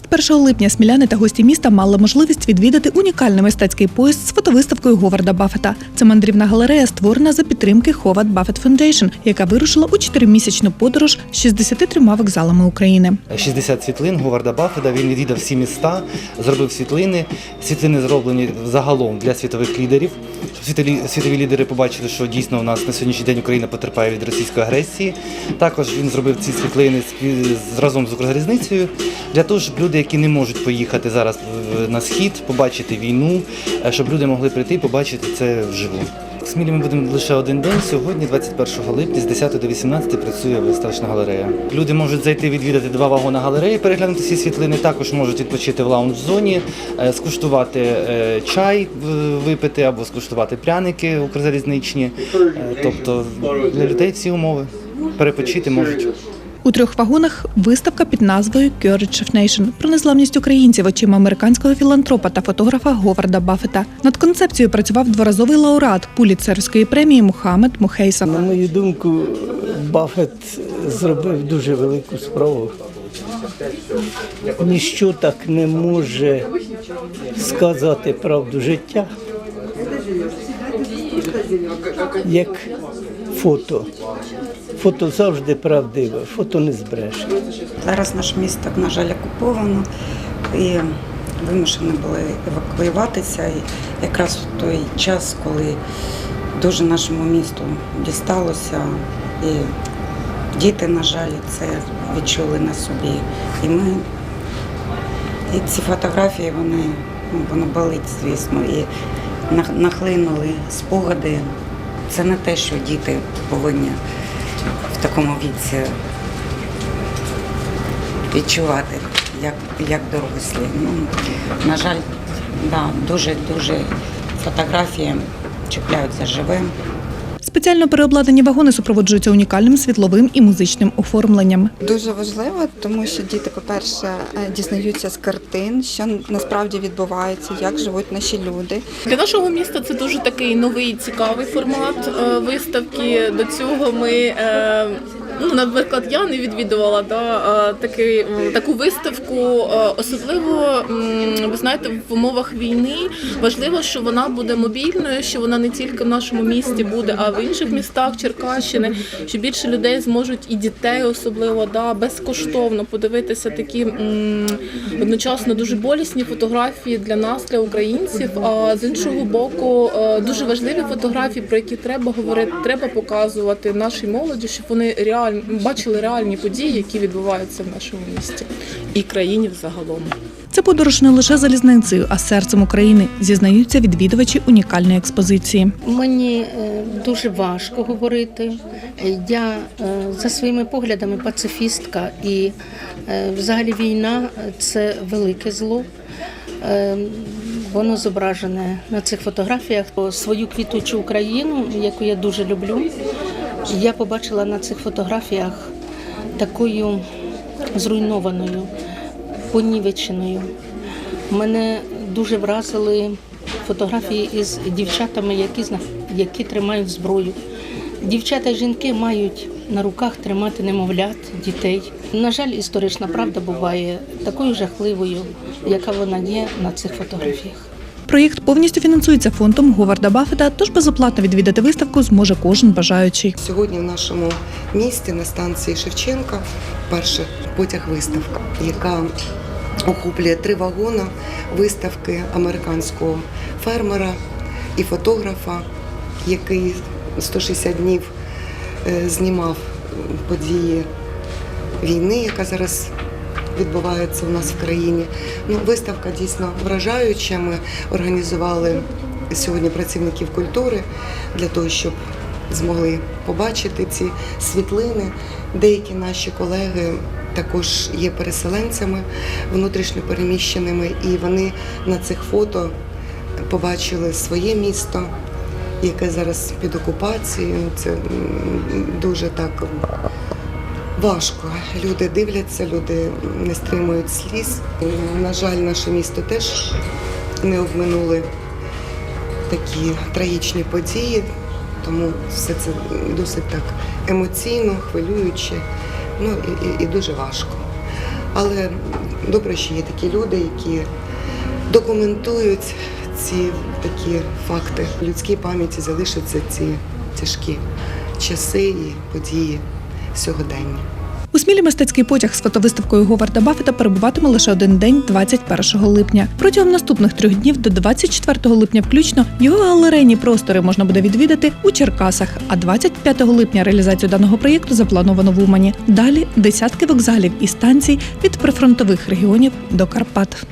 21 липня сміляни та гості міста мали можливість відвідати унікальний мистецький поїзд з фотовиставкою Говарда Баффета. Це мандрівна галерея, створена за підтримки Ховард Баффет Foundation, яка вирушила у чотиримісячну подорож з 63 вокзалами України. 60 світлин Говарда Баффета. Він відвідав всі міста, зробив світлини. Світлини зроблені загалом для світових лідерів. Світові, світові лідери побачили, що дійсно у нас на сьогоднішній день Україна потерпає від російської агресії. Також він зробив ці світлини разом з Укрзалізницею для того, щоб люди, які не можуть поїхати зараз на схід, побачити війну, е, щоб люди могли прийти і побачити це вживу. В Смілі ми будемо лише один день. Сьогодні, 21 липня, з 10 до 18 працює виставочна галерея. Люди можуть зайти відвідати два вагони галереї, переглянути всі світлини. Також можуть відпочити в лаунж-зоні, е, скуштувати е, чай випити або скуштувати пряники укрзалізничні. Е, Тобто для людей всі умови перепочити можуть. У трьох вагонах виставка під назвою Courage of Nation про незламність українців очима американського філантропа та фотографа Говарда Баффета. Над концепцією працював дворазовий лауреат Пуліцерської премії Мухаммед Мухейса. На мою думку, Баффет зробив дуже велику справу. Ніщо так не може сказати правду життя, як фото. Фото завжди правдиве, фото не збреше. Зараз наше місто, так, на жаль, окуповано і вимушені були евакуюватися. І якраз в той час, коли дуже нашому місту дісталося, і діти, на жаль, це відчули на собі. І ми і ці фотографії, вони ну, воно болить, звісно, і нахлинули спогади. Це не те, що діти повинні в такому віці відчувати, як, як дорослі. Ну, на жаль, да, дуже-дуже фотографії чіпляють за живе. Спеціально переобладнані вагони супроводжуються унікальним світловим і музичним оформленням. Дуже важливо, тому що діти, по-перше, е, дізнаються з картин, що насправді відбувається, як живуть наші люди. Для нашого міста це дуже такий новий цікавий формат е, виставки. До цього ми. Ну, наприклад, я не відвідувала да, такий, м, таку виставку. Особливо, ви знаєте, в умовах війни важливо, що вона буде мобільною, що вона не тільки в нашому місті буде, а в інших містах Черкащини, що більше людей зможуть і дітей особливо да, безкоштовно подивитися такі одночасно дуже болісні фотографії для нас, для українців. А з іншого боку, дуже важливі фотографії, про які треба говорити, треба показувати нашій молоді, щоб вони реально бачили реальні події, які відбуваються в нашому місті і країні взагалом. Це подорож не лише залізницею, а серцем України, зізнаються відвідувачі унікальної експозиції. Мені е, дуже важко говорити. Я е, за своїми поглядами пацифістка, і е, взагалі війна це велике зло. Воно зображене на цих фотографіях. Свою квітучу Україну, яку я дуже люблю, я побачила на цих фотографіях такою зруйнованою, понівеченою. Мене дуже вразили фотографії із дівчатами, які, які тримають зброю. Дівчата і жінки мають на руках тримати немовлят, дітей. На жаль, історична правда буває такою жахливою, яка вона є на цих фотографіях. Проєкт повністю фінансується фондом Говарда Баффета, тож безоплатно відвідати виставку зможе кожен бажаючий. Сьогодні в нашому місті на станції Шевченка перша потяг-виставка, яка охоплює три вагони виставки американського фермера і фотографа, який 160 днів е, знімав події війни, яка зараз відбувається у нас в країні. Ну, виставка дійсно вражаюча. Ми організували сьогодні працівників культури для того, щоб змогли побачити ці світлини. Деякі наші колеги також є переселенцями внутрішньо переміщеними, і вони на цих фото побачили своє місто, яке зараз під окупацією. Це дуже так важко. Люди дивляться, люди не стримують сліз. На жаль, наше місто теж не обминули такі трагічні події, тому все це досить так емоційно, хвилююче, ну і, і, дуже важко. Але добре, що є такі люди, які документують ці такі факти. В людській пам'яті залишаться ці тяжкі часи і події сьогодення. У смілі мистецький потяг з фотовиставкою Говарда Баффета перебуватиме лише один день 21 липня. Протягом наступних трьох днів до 24 липня включно його галерейні простори можна буде відвідати у Черкасах. А 25 липня реалізацію даного проєкту заплановано в Умані. Далі десятки вокзалів і станцій від прифронтових регіонів до Карпат.